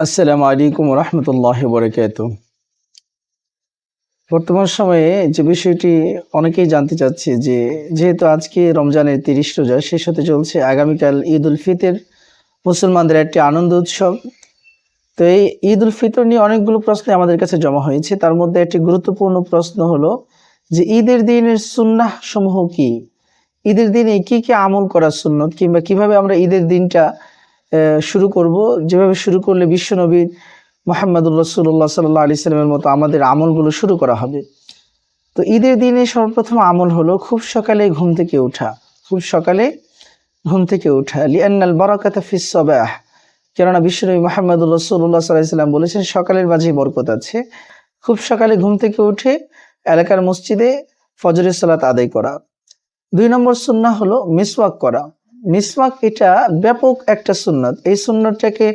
আসসালামু আলাইকুম রহমতুল্লাহ বরকাত। বর্তমান সময়ে যে বিষয়টি অনেকেই জানতে চাচ্ছে যে, যেহেতু আজকে রমজানের তিরিশ রোজা শেষ হতে চলছে আগামীকাল ঈদ উল ফিতর, মুসলমানদের একটি আনন্দ উৎসব। তো এই ঈদ উল ফিতর নিয়ে অনেকগুলো প্রশ্ন আমাদের কাছে জমা হয়েছে। তার মধ্যে একটি গুরুত্বপূর্ণ প্রশ্ন হলো যে, ঈদের দিনের সুন্নাহ সমূহ কি? ঈদের দিনে কি কি আমল করা সুন্নত? কিংবা কীভাবে আমরা ঈদের দিনটা শুরু করব। যেভাবে শুরু করলে বিশ্বনবী মোহাম্মদুর রসুল্লাহ সাল্লাহ আলি সাল্লামের মতো আমাদের আমলগুলো শুরু করা হবে। তো ঈদের দিনে সর্বপ্রথম আমল হলো খুব সকালে ঘুম থেকে ওঠা। খুব সকালে ঘুম থেকে ওঠা। লিয়ান্নাল বরাকাতা ফিস সবাহ। কেননা বিশ্বনবী মোহাম্মদুর রসুল্লাহ সাল্লাহ সাল্লাম বলেছেন, সকালের মাঝেই বরকত আছে। খুব সকালে ঘুম থেকে উঠে এলাকার মসজিদে ফজরের সালাত আদায় করা। দুই নম্বর সুন্নাহ হলো মিসওয়াক করা। মিসওয়াক এটা ব্যাপক একটা সুন্নত। এই সুন্নতটাকে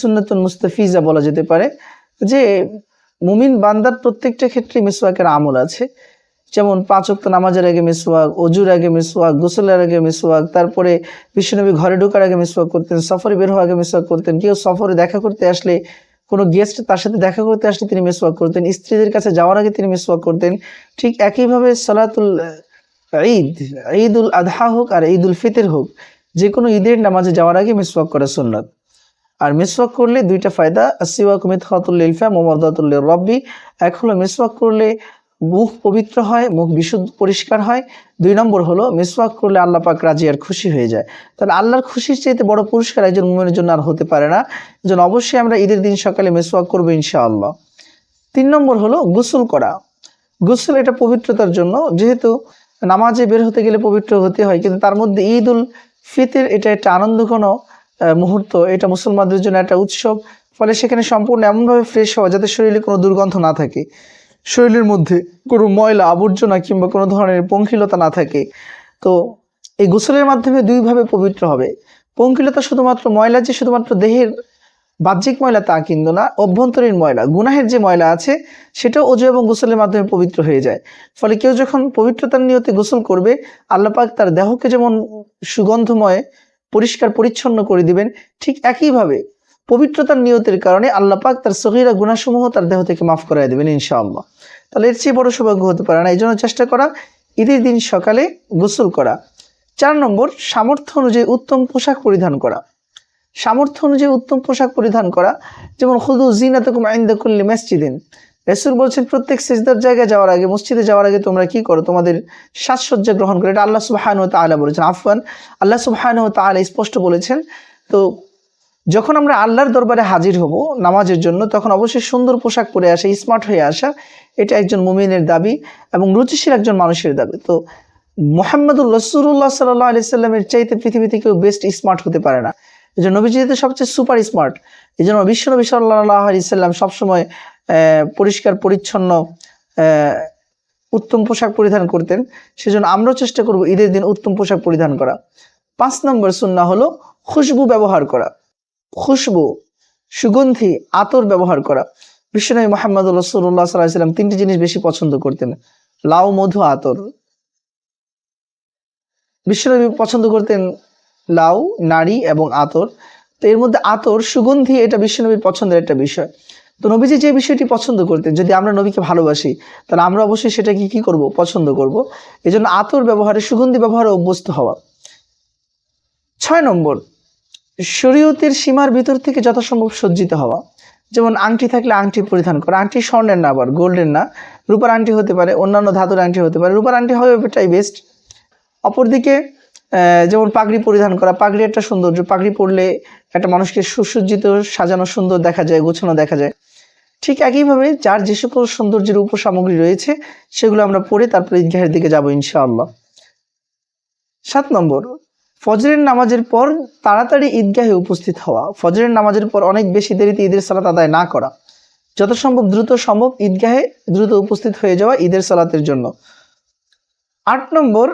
সুন্নতুল মুস্তাফিজা বলা যেতে পারে যে মুমিন বান্দার প্রত্যেকটা ক্ষেত্রে মিসওয়াকের আমল আছে। যেমন পাঁচ ওয়াক্ত নামাজের আগে মিসওয়াক, অজুর আগে মিসওয়াক, গোসলের আগে মিসওয়াক, তারপরে বিশ্বনবী ঘরে ঢোকার আগে মিসওয়াক করতেন, সফরে বের হওয়ার আগে মিসওয়াক করতেন, কেউ সফরে দেখা করতে আসলে, কোনো গেস্ট তার সাথে দেখা করতে আসলে তিনি মিসওয়াক করতেন, স্ত্রীদের কাছে যাওয়ার আগে তিনি মিসওয়াক করতেন। ঠিক একইভাবে সালাতুল ঈদ ঈদ উল আধহা হোক আর ঈদ উল ফিতর হোক যে কোনো ঈদের নামাজে যাওয়ার আগে মিসওয়াক করা সুন্নত। আর মিসওয়াক করলে দুইটা ফায়দা আসিওয়াক মিথহাতুল ইলফা মোমাদাতুল রব্বি। এক হলো মিসওয়াক করলে মুখ পবিত্র হয়, মুখ বিশুদ্ধ পরিষ্কার হয়। দুই নম্বর হলো মিসওয়াক করলে আল্লাহ পাক রাজি আর খুশি হয়ে যায়। তাহলে আল্লাহর খুশির চাইতে বড় পুরস্কার একজন মুমিনের জন্য আর হতে পারে না। যেন অবশ্যই আমরা ঈদের দিন সকালে মিসওয়াক করব ইনশাআল্লাহ। তিন নম্বর হলো গোসল করা। গোসল এটা পবিত্রতার জন্য, যেহেতু নামাজে বের হতে গেলে পবিত্র হতে হয়, কিন্তু তার মধ্যে ঈদ উল ফিতর এটা একটা আনন্দ কোনো মুহূর্ত, এটা মুসলমানদের জন্য একটা উৎসব। ফলে সেখানে সম্পূর্ণ এমনভাবে ফ্রেশ হওয়া যাতে শরীরে কোনো দুর্গন্ধ না থাকে। শরীরের মধ্যে কোনো ময়লা, আবর্জনা কিংবা কোনো ধরনের পঙ্কিলতা না থাকে। তো এই গোসলের মাধ্যমে দুইভাবে পবিত্র হবে। পঙ্কিলতা শুধুমাত্র ময়লা যে শুধুমাত্র দেহের বাহ্যিক ময়লা তা কিন্তু না, অভ্যন্তরীণ ময়লা, গুনাহের যে ময়লা আছে সেটাও অজু এবং গোসলের মাধ্যমে পবিত্র হয়ে যায়। ফলে কেউ যখন পবিত্রতার নিয়তে গোসল করবে, আল্লাহ পাক তার দেহকে যেমন সুগন্ধময়, পরিষ্কার, পরিচ্ছন্ন করে দিবেন, ঠিক একইভাবে পবিত্রতার নিয়তের কারণে আল্লাহ পাক তার সহিরা গুণাসমূহ তার দেহ থেকে মাফ করাই দেবেন ইনশাআল্লাহ। তাহলে এর চেয়ে বড় সৌভাগ্য হতে পারে না এই জন্য চেষ্টা করা, ঈদের দিন সকালে গোসল করা। চার নম্বর, সামর্থ্য অনুযায়ী উত্তম পোশাক পরিধান করা। সামর্থ্য অনুযায়ী উত্তম পোশাক পরিধান করা, যেমন খুদু জিনাতকুম আইন্দা করলে মসজিদিন। রসুল বলছেন, প্রত্যেক সিজদার জায়গায় যাওয়ার আগে, মসজিদে যাওয়ার আগে তোমরা কি করো? তোমাদের সাজসজ্জা গ্রহণ করো। এটা আল্লাহ সুবাহান ও তাআলা বলেছেন। আফওয়ান, আল্লাহ সুবাহান ও তাআলা স্পষ্ট বলেছেন, তো যখন আমরা আল্লাহর দরবারে হাজির হব নামাজের জন্য, তখন অবশ্যই সুন্দর পোশাক পরে আসা, স্মার্ট হয়ে আসা, এটা একজন মুমিনের দাবি এবং রুচিশীল একজন মানুষের দাবি। তো মোহাম্মদুর রসুল্লাহ সাল্লাহ আলি সাল্লামের চাইতে পৃথিবীতে কেউ বেস্ট স্মার্ট হতে পারে না। এই জন্য নবীজি যেহেতু সবচেয়ে সুপার স্মার্ট এই জন্য বিশ্বনবী সাল্লাহ আলি সাল্লাম সবসময় পরিষ্কার, পরিচ্ছন্ন উত্তম পোশাক পরিধান করতেন। সেজন্য আমরাও চেষ্টা করব ঈদের দিন উত্তম পোশাক পরিধান করা। পাঁচ নম্বর সুন্না হলো খুশবু ব্যবহার করা। খুশবু, সুগন্ধি, আতর ব্যবহার করা। বিশ্বনবী মোহাম্মদ রসুল্লাহ সাল্লাহ সাল্লাম তিনটি জিনিস বেশি পছন্দ করতেন। লাউ, মধু, আতর। বিশ্বনবী পছন্দ করতেন লাউ, নারী এবং আতর। তো এর মধ্যে আতর, সুগন্ধি, এটা বিশ্বনবীর পছন্দের একটা বিষয়। তো নবীজি যে বিষয়টি পছন্দ করতেন, যদি আমরা নবীকে ভালোবাসি, তাহলে আমরা অবশ্যই সেটাকে কি করব? পছন্দ করব। এই জন্য আতর ব্যবহারে, সুগন্ধি ব্যবহারে অভ্যস্ত হওয়া। ছয় নম্বর, শরীয়তের সীমার ভিতর থেকে যথাসম্ভব সজ্জিত হওয়া। যেমন আংটি থাকলে আংটি পরিধান করা। আংটি স্বর্ণের না আবার, গোল্ডের না। রূপার আংটি হতে পারে, অন্যান্য ধাতুর আংটি হতে পারে। রূপার আংটি হবে এটাই বেস্ট অপরদিকে যেমন পাগড়ি পরিধান করা, পাগড়ি একটা সৌন্দর্য। পাগড়ি পরলে একটা মানুষকে সুসজ্জিত, সাজানো সুন্দর দেখা যায়, গোছানো দেখা যায়। ঠিক একইভাবে যার যে সকল সৌন্দর্যের উপসামগ্রী রয়েছে, সেগুলো আমরা পরে তারপরে ঈদগাহের দিকে যাব ইনশাআল্লাহ। সাত নম্বর, ফজরের নামাজের পর তাড়াতাড়ি ঈদগাহে উপস্থিত হওয়া। ফজরের নামাজের পর অনেক বেশি দেরিতে ঈদের সালাত আদায় না করা। যত সম্ভব দ্রুত সম্ভব ঈদগাহে দ্রুত উপস্থিত হয়ে যাওয়া ঈদের সালাতের জন্য। আট নম্বর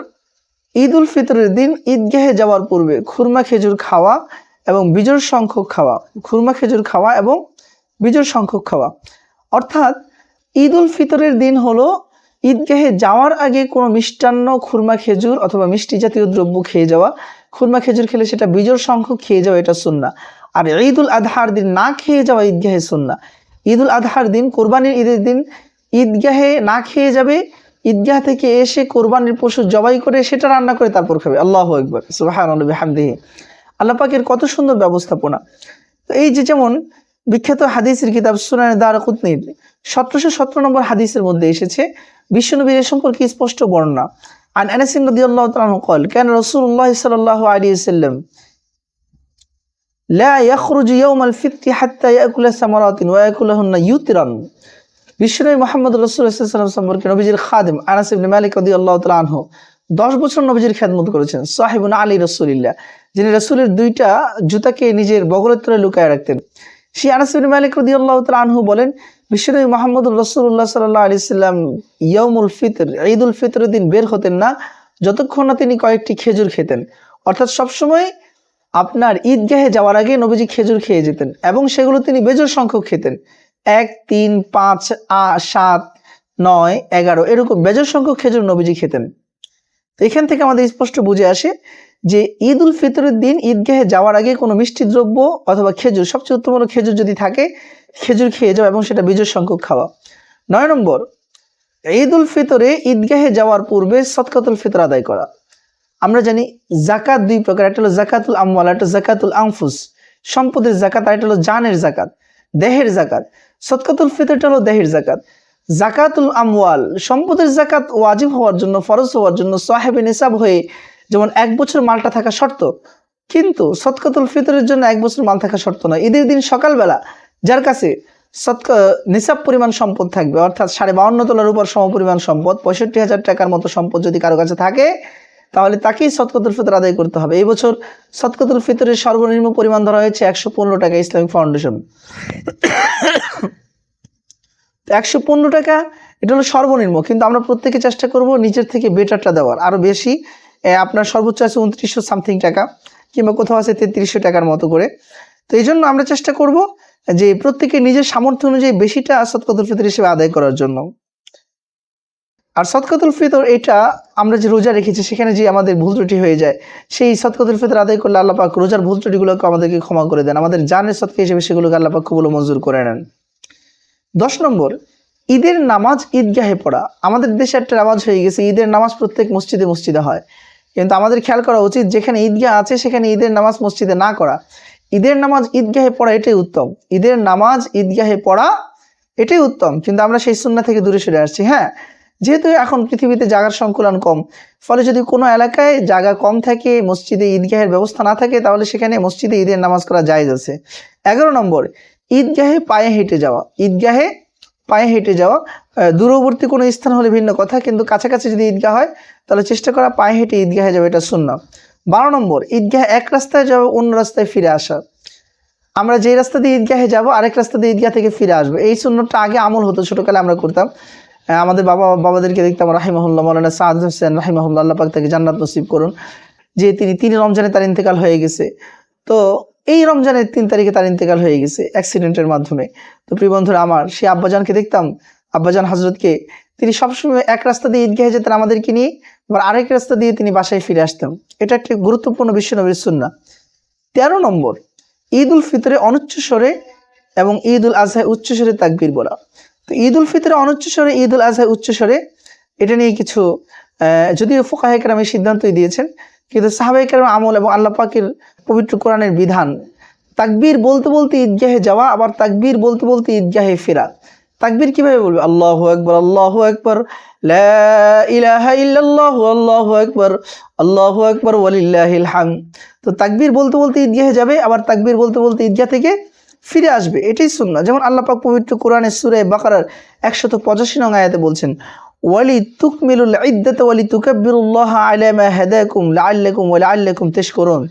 ঈদ উল ফিতরের দিন ঈদগাহে যাওয়ার পূর্বে খুরমা খেজুর খাওয়া এবং বিজোড় সংখ্যক খাওয়া, খুরমা খেজুর খাওয়া এবং বিজোড় সংখ্যক খাওয়া। অর্থাৎ ঈদ উল ফিতরের দিন হলো ঈদগাহে যাওয়ার আগে কোনো মিষ্টান্ন খুরমা খেজুর অথবা মিষ্টি জাতীয় দ্রব্য খেয়ে যাওয়া। খুরমা খেজুর খেলে সেটা বিজোড় সংখ্যক খেয়ে যাওয়া এটা সুন্না আর ঈদুল আজহার দিন না খেয়ে যাওয়া ঈদগাহে সুন্না উল আজহার দিন, কোরবানির ঈদের দিন ঈদগাহে না খেয়ে যাবে ঈদগাহ থেকে এসে কোরবানির পশু জবাই করে সেটা রান্না করে তারপর খাবে আল্লাহ একবার সুবাহান হামদিহি আল্লাহ পাকের কত সুন্দর ব্যবস্থাপনা তো এই যে যেমন বিখ্যাত হাদিসের কিতাব সুনান দার কুতনির সতেরোশো সতেরো নম্বর হাদিসের মধ্যে এসেছে বিশ্বনবীর এ সম্পর্কে স্পষ্ট বর্ণনা عن انس رضي الله تعالى عنه قال كان رسول الله صلى الله عليه وسلم لا يخرج يوم الفطر حتى ياكل ثمرات وياكلهن يوترا বিশ্বনবী মোহাম্মদ রসুল্লাহাম সম্পর্কে নবীজির খাদিম আনাস মালিক রাদিয়াল্লাহু তাআলা আনহু দশ বছর নবীজির খেদমত করেছেন, সাহিবুন আলী রসুলিল্লাহ, যিনি রসুলের দুইটা জুতাকে নিজের বগলের তলে লুকায় রাখতেন। সেই আনাস মালিক রাদিয়াল্লাহু তাআলা আনহু বলেন, বিশ্বনবী মোহাম্মদ রসুল্লাহ সাল্লাহ আলি সাল্লাম ইয়মুল ফিতর ঈদ উল ফিতরের দিন বের হতেন না, যতক্ষণ না তিনি কয়েকটি খেজুর খেতেন। অর্থাৎ সবসময় আপনার ঈদগাহে যাওয়ার আগে নবীজি খেজুর খেয়ে যেতেন এবং সেগুলো তিনি বেজোর সংখ্যক খেতেন। এক, তিন, পাঁচ, আ, সাত, নয়, এগারো এরকম বেজর সংখ্যক খেজুর নবীজি খেতেন। তো এখান থেকে আমাদের স্পষ্ট বুঝে আসে যে ঈদ উল ফিতরের দিন ঈদগাহে যাওয়ার আগে কোনো মিষ্টি দ্রব্য অথবা খেজুর, সবচেয়ে উত্তম হলো খেজুর যদি থাকে, খেজুর খেয়ে যাওয়া এবং সেটা বিজয় সংখ্যক খাওয়া। নয় নম্বর ঈদ উল ফিতরে ঈদগাহে যাওয়ার পূর্বে সৎকাতুল ফিতর আদায় করা। আমরা জানি জাকাত দুই প্রকার, একটা হলো জাকাতুল আমওয়াল একটা জাকাতুল আনফুস। সম্পদের জাকাত আর একটা হলো জানের জাকাত, দেহের জাকাত। সৎকাতুল ফিতরটা হলো দেহির জাকাত জাকাতুল আমওয়াল, সম্পদের জাকাত ওয়াজিব হওয়ার জন্য, ফরজ হওয়ার জন্য সাহেবে নিসাব হয়ে যেমন এক বছর মালটা থাকা শর্ত, কিন্তু সৎকাতুল ফিতরের জন্য এক বছর মাল থাকা শর্ত নয়। ঈদের দিন সকালবেলা যার কাছে সৎক নিসাব পরিমাণ সম্পদ থাকবে, অর্থাৎ সাড়ে বাউন্ন তোলার উপর সম পরিমাণ সম্পদ, পঁয়ষট্টি হাজার টাকার মতো সম্পদ যদি কারও কাছে থাকে তাহলে তাকেই সৎকতুল ফিতর আদায় করতে হবে। এই বছর সৎকতুল ফিতরের সর্বনিম্ন পরিমাণ ধরা হয়েছে একশো পনেরো টাকা ইসলামিক ফাউন্ডেশন। একশো পনেরো টাকা, এটা হলো সর্বনিম্ন, কিন্তু আমরা প্রত্যেকে চেষ্টা করব নিজের থেকে বেটারটা দেওয়ার। আরও বেশি আপনার সর্বোচ্চ আছে উনত্রিশশো সামথিং টাকা, কিংবা কোথাও আছে তেত্রিশশো টাকার মতো করে। তো এই জন্য আমরা চেষ্টা করব যে প্রত্যেকে নিজের সামর্থ্য অনুযায়ী বেশিটা সৎকতুল ফিতর হিসেবে আদায় করার জন্য। আর সৎকাতুল ফিতর এটা আমরা যে রোজা রেখেছি, সেখানে যে আমাদের ভুল ত্রুটি হয়ে যায়, সেই সৎকাতুল ফিতর আদায় করলে আল্লাহ পাক রোজার ভুল ত্রুটিগুলোকে আমাদেরকে ক্ষমা করে দেন। আমাদের জানের সৎকা হিসেবে সেগুলোকে আল্লাহ পাক কবুল মঞ্জুর করে নেন। দশ নম্বর, ঈদের নামাজ ঈদগাহে পড়া। আমাদের দেশে একটা নামাজ হয়ে গেছে, ঈদের নামাজ প্রত্যেক মসজিদে মসজিদে হয়। কিন্তু আমাদের খেয়াল করা উচিত, যেখানে ঈদগাহ আছে, সেখানে ঈদের নামাজ মসজিদে না করা। ঈদের নামাজ ঈদগাহে পড়া এটাই উত্তম। ঈদের নামাজ ঈদগাহে পড়া এটাই উত্তম। কিন্তু আমরা সেই সুন্না থেকে দূরে সরে আসছি হ্যাঁ? যেহেতু এখন পৃথিবীতে জায়গার সংকুলন কম, ফলে যদি কোনো এলাকায় জায়গা কম থাকে, মসজিদে ঈদগাহের ব্যবস্থা না থাকে, তাহলে সেখানে মসজিদে ঈদের নামাজ করা যায় আছে। এগারো নম্বর, ঈদগাহে পায়ে হেঁটে যাওয়া। ঈদগাহে পায়ে হেঁটে যাওয়া দূরবর্তী কোনো স্থান হলে ভিন্ন কথা, কিন্তু কাছাকাছি যদি ঈদগাহ হয়, তাহলে চেষ্টা করা পায়ে হেঁটে ঈদগাহে যাবে এটা শূন্য বারো নম্বর, ঈদগাহে এক রাস্তায় যাওয়া, অন্য রাস্তায় ফিরে আসা। আমরা যে রাস্তা দিয়ে ঈদগাহে যাব, আরেক রাস্তা দিয়ে ঈদগাহ থেকে ফিরে আসব। এই শূন্যটা আগে আমল হতো, ছোটোকালে আমরা করতাম। আমাদের বাবা, বাবাদেরকে দেখতাম রাহিমহুল্লাহ মৌলানা সাদ হোসেন রাহিমহুল্লাহ আল্লাহ পাক তাকে জান্নাত নসিব করুন। যে তিনি, তিন রমজানে তার ইন্তেকাল হয়ে গেছে। তো এই রমজানের তিন তারিখে তার ইন্তেকাল হয়ে গেছে অ্যাক্সিডেন্টের মাধ্যমে। তো প্রিয় বন্ধুরা আমার সেই আব্বাজানকে দেখতাম। আব্বাজান হজরতকে তিনি সবসময় এক রাস্তা দিয়ে ঈদগাহে যেতেন আমাদেরকে নিয়ে, আবার আরেক রাস্তা দিয়ে তিনি বাসায় ফিরে আসতেন। এটা একটি গুরুত্বপূর্ণ বিশ্ব নবীর সুন্না তেরো নম্বর ঈদ উল ফিতরে অনুচ্চ স্বরে এবং ঈদ উল আজহায় উচ্চ স্বরে তাকবীর বলা। তো ঈদ উল ফিতরে অনুচ্চ স্বরে ঈদ উল আজহায় উচ্চ স্বরে এটা নিয়ে কিছু যদিও ফোকাহেকরাম এই সিদ্ধান্তই দিয়েছেন, কিন্তু সাহাবাহিকেরাম আমল এবং আল্লাহ পাকের পবিত্র কোরআনের বিধান, তাকবীর বলতে বলতে ঈদগাহে যাওয়া, আবার তাকবীর বলতে বলতে ঈদগাহে ফেরা। তাকবীর কীভাবে বলবে? আল্লাহু আকবার, আল্লাহু ইল্লাল্লাহু, আল্লাহু আল্লাহু হামদ। তো তাকবীর বলতে বলতে ঈদগাহে যাবে, আবার তাকবীর বলতে বলতে ঈদগাহ থেকে ফিরে আসবে, এটাই সুন্নাহ। যেমন আল্লাহ পাক পবিত্র কোরআনের সূরা বাকারার 185 নং আয়াতে বলছেন ওয়ালি তুকমিলুল ইদ্দাত ওয়ালি তুকাব্বিরুল্লাহ আলা মা হাদাকুম লাআল্লাকুম ওয়া লাআল্লাকুম তাশকুরুন।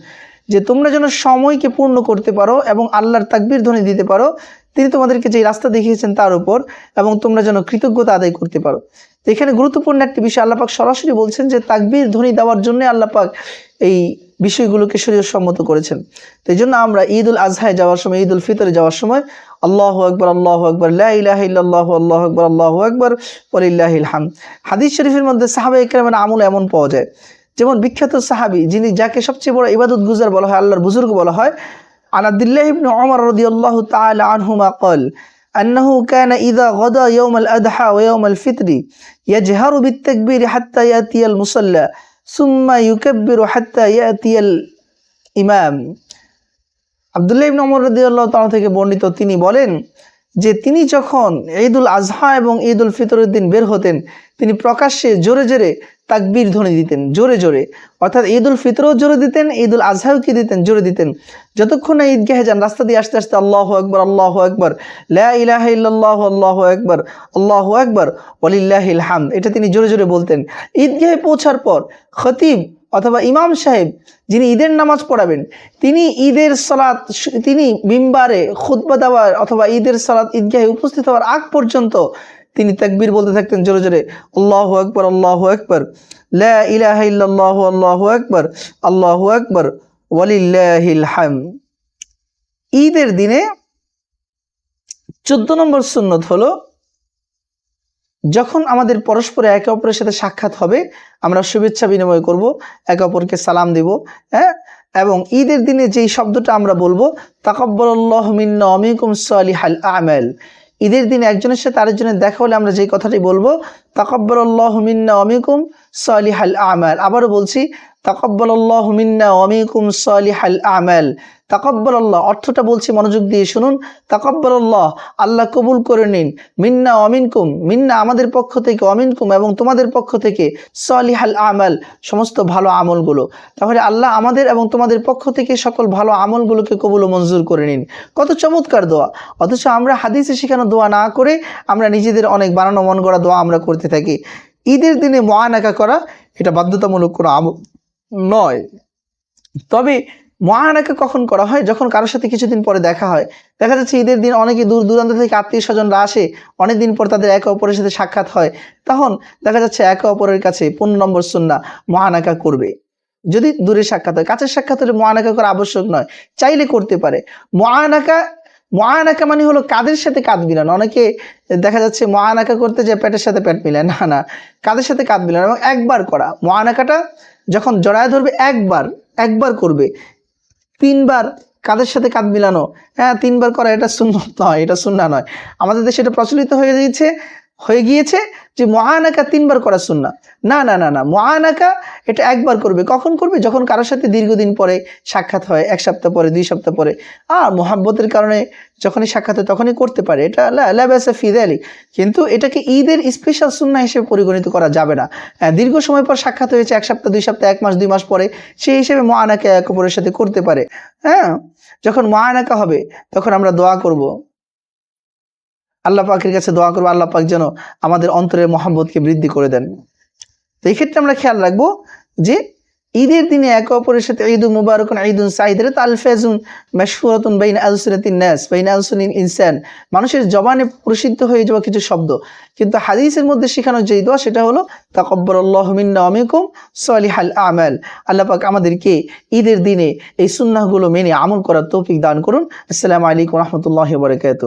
যে তোমরা যেন সময়কে পূর্ণ করতে পারো এবং আল্লাহর তাকবির ধ্বনি দিতে পারো, তিনি তোমাদেরকে যে রাস্তা দেখিয়েছেন তার উপর, এবং তোমরা যেন কৃতজ্ঞতা আদায় করতে পারো। এখানে গুরুত্বপূর্ণ একটি বিষয় আল্লাপাক সরাসরি বলছেন যে তাকবির ধ্বনি দেওয়ার জন্য আল্লাপাক এই বিষয়গুলোকে শরীর সম্মত করেছেন তো এই জন্য আমরা ঈদ উল আজহায় যাওয়ার সময় ঈদ উল ফিতরে যাওয়ার সময় আল্লাহ আকবর আল্লাহ আকবর লাহ আল্লাহ আল্লাহ আকবর আল্লাহ আকবর ওলিল্লাহিল হাম হাদিস শরীফের মধ্যে সাহাবা ইকরামের আমল এমন পাওয়া যায় যেমন বিখ্যাত সাহাবি যিনি যাকে সবচেয়ে বড় ইবাদত গুজার বলা হয় আল্লাহর বুজুর্গ বলা হয় عن عبد الله بن عمر رضي الله تعالى عنهما قال أنه كان إذا غدا يوم الأضحى ويوم الفطر يجهر بالتكبير حتى يأتي المصلى সুম্মা ইউকেবির হাত্তা ইয়াতিয়াল ইমাম। আবদুল্লাহ ইবিন অমর রদিয়াল্লাহ তালা থেকে বর্ণিত তিনি বলেন যে তিনি যখন ঈদুল আজহা এবং ঈদুল ফিতরের দিন বের হতেন, তিনি প্রকাশ্যে জোরে জোরে তাকবীর ধ্বনি দিতেন, জোরে জোরে। অর্থাৎ ঈদুল ফিতরও জোরে দিতেন, ঈদুল আজহাও কি দিতেন? জোরে দিতেন। যতক্ষণ না ঈদগাহে যান, রাস্তা দিয়ে আসতে আসতে আল্লাহ আকবর আল্লাহ আকবর ইলাহা ইল্লাল্লাহ, আল্লাহ আকবর আল্লাহ আকবর, ওয়ালিল্লাহিল হামদ। এটা তিনি জোরে জোরে বলতেন। ঈদগাহে পৌঁছার পর খতিব অথবা ইমাম সাহেব যিনি ঈদের নামাজ পড়াবেন, তিনি ঈদের সালাত, তিনি মিম্বারে খুতবা দেওয়ার অথবা ঈদের সালাত ঈদগাহে উপস্থিত হওয়ার আগ পর্যন্ত তিনি তাকবীর বলতে থাকতেন জোরে জোরে, আল্লাহ আকবর আল্লাহ আকবর, লা ইলাহা ইল্লাল্লাহু, আল্লাহু আকবর আল্লাহু আকবর, ওয়ালিল্লাহিল হাম ঈদের দিনে চোদ্দ নম্বর সুন্নত হলো যখন আমাদের পরস্পরে একে অপরের সাথে সাক্ষাৎ হবে, আমরা শুভেচ্ছা বিনিময় করব, একে অপরকে সালাম দেব হ্যাঁ? এবং ঈদের দিনে যেই শব্দটা আমরা বলব তাকব্বল্লাহ মিন্না অমিকুম সালিহাল আমেল। ঈদের দিনে একজনের সাথে আরেকজনের দেখা হলে আমরা যেই কথাটি বলব তাকব্বল্লাহ মিন্না অমিকুম সালিহাল আমেল। আবারও বলছি তাকব্বল্লাহ মিন্না অমিকুম সালিহাল আমাল। তাকব্বল আল্লাহ অর্থটা বলছি মনোযোগ দিয়ে শুনুন। তাকব্বল আল্লাহ আল্লাহ কবুল করে নিন। মিন্না অমিনকুম মিন্না আমাদের পক্ষ থেকে অমিনকুম এবং তোমাদের পক্ষ থেকে সলিহাল আমাল, সমস্ত ভালো আমলগুলো। তাহলে আল্লাহ আমাদের এবং তোমাদের পক্ষ থেকে সকল ভালো আমলগুলোকে কবুল ও মঞ্জুর করে নিন। কত চমৎকার দোয়া। অথচ আমরা হাদিসে শেখানো দোয়া না করে আমরা নিজেদের অনেক বানানো মন গড়া দোয়া আমরা করতে থাকি। ঈদের দিনে মহানাকা করা, এটা বাধ্যতামূলক কোনো নয়। তবে মহানাকা কখন করা হয়? যখন কারোর সাথে কিছুদিন পরে দেখা হয়। দেখা যাচ্ছে ঈদের দিন অনেকে দূর দূরান্ত থেকে আত্মীয় স্বজনরা আসে অনেক দিন পর তাদের একে অপরের সাথে সাক্ষাৎ হয়। তখন দেখা যাচ্ছে একে অপরের কাছে পনেরো নম্বর সুন্না মহানাকা করবে। যদি দূরে সাক্ষাৎ হয়, কাছের সাক্ষাৎ হলে মহানাকা করা আবশ্যক নয়, চাইলে করতে পারে। মহানাকা মহানাকা মানে হলো কাদের সাথে কাঁধ মিলানো? অনেকে দেখা যাচ্ছে মহানাকা করতে যে পেটের সাথে পেট মিলায়। না না, কাদের সাথে কাঁধ মিলানো? এবং একবার করা। মহানাকাটা যখন জড়ায় ধরবে, একবার একবার করবে। তিনবার কাদের সাথে কাঁধ মিলানো? হ্যাঁ তিনবার করা এটা শূন্য নয়, এটা শূন্য নয়। আমাদের দেশে এটা প্রচলিত হয়ে গিয়েছে হয়ে গিয়েছে যে মহানাকা তিনবার করা শূন্য না না না না মহানাকা এটা একবার করবে। কখন করবে? যখন কারোর সাথে দীর্ঘদিন পরে সাক্ষাৎ হয়, এক সপ্তাহ পরে, দুই সপ্তাহ পরে। আর মোহাব্বতের কারণে যখনই সাক্ষাৎ হয় তখনই করতে পারে। এটা ল্যাবাসা ফিদে আলী কিন্তু এটাকে ঈদের স্পেশাল সুন্না হিসেবে পরিগণিত করা যাবে না। দীর্ঘ সময় পর সাক্ষাৎ হয়েছে, এক সপ্তাহ, দুই সপ্তাহ, এক মাস, দুই মাস পরে সেই হিসেবে মহানাকা এক অপরের সাথে করতে পারে। হ্যাঁ? যখন মহানাকা হবে, তখন আমরা দোয়া করব। আল্লাহ পাকের কাছে দোয়া করব, আল্লাহ পাক যেন আমাদের অন্তরের মহাব্বতকে বৃদ্ধি করে দেন। তো এই ক্ষেত্রে আমরা খেয়াল রাখব যে ঈদের দিনে একে অপরের সাথে ঈদ মুবারক ঈদ সাইদের তালফেজুন মেশহুরাতুন বাইন আলসুরাতিন নাস, বাইন আলসুন ইনসান। মানুষের জবানে প্রসিদ্ধ হয়ে যাওয়া কিছু শব্দ। কিন্তু হাদিসের মধ্যে শেখানো যে দোয়া, সেটা হলো তাকব্বর আল্লাহ মিন্না আমিকুম সলিহাল আমাল। আল্লাহ পাক আমাদেরকে ঈদের দিনে এই সুন্নাহগুলো মেনে আমল করার তৌফিক দান করুন। আসসালামু আলাইকুম রহমতুল্লাহ বরকাত